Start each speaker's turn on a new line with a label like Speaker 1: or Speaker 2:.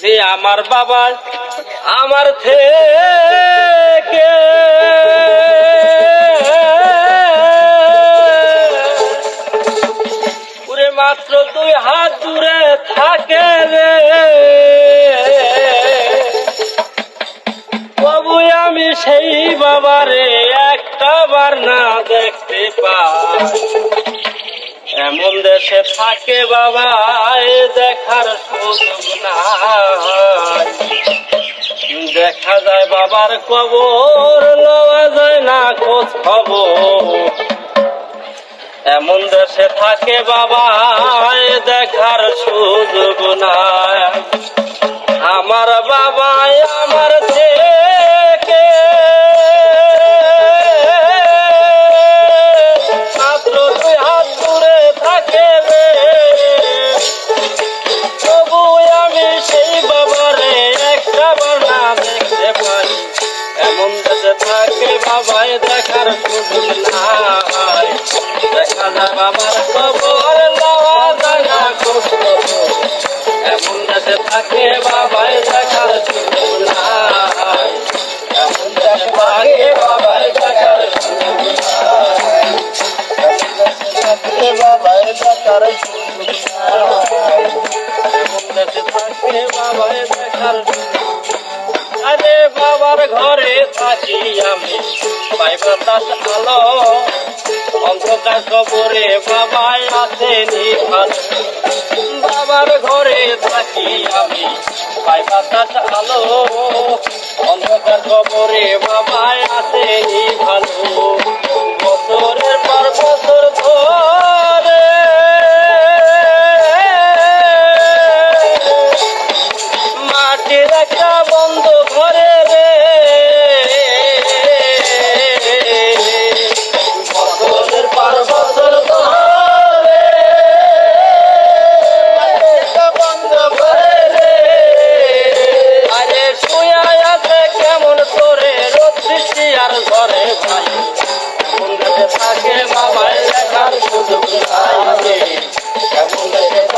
Speaker 1: যে আমার বাবা, আমার থেকে। পুরে মাত্র দুই হাত দূরে থাকে রে। বাবু আমি সেই বাবারে একটা বার না দেখতে পাই। এমন দেশে থাকে বাবা দেখার সুযোগ নাই। দেখা যায় বাবার কবর, লওয়া যায় না খোঁজ খবর। এমন দেশে থাকে বাবা দেখার সুযোগ নাই। এমন দেশে থাকে বাবায় দেখার সুযোগ নাই। দেখা যায় বাবার খবর লওয়া যায় না খবর। এমন দেশে থাকে বাবায় দেখার সুযোগ নাই। এমন দেশে থাকে বাবায় দেখার সুযোগ নাই। এমন দেশে থাকে বাবায় দেখার বাবার ঘরে থাকি আমি। পাই বাতাস আলো, অন্ধকার কবরে বাবাই আছে নিভাল বাবার ঘরে থাকি আমি। পাই বাতাস আলো, অন্ধকার কবরে বাবাই আছে ভালো বাবার দেখার সুযোগ থাকে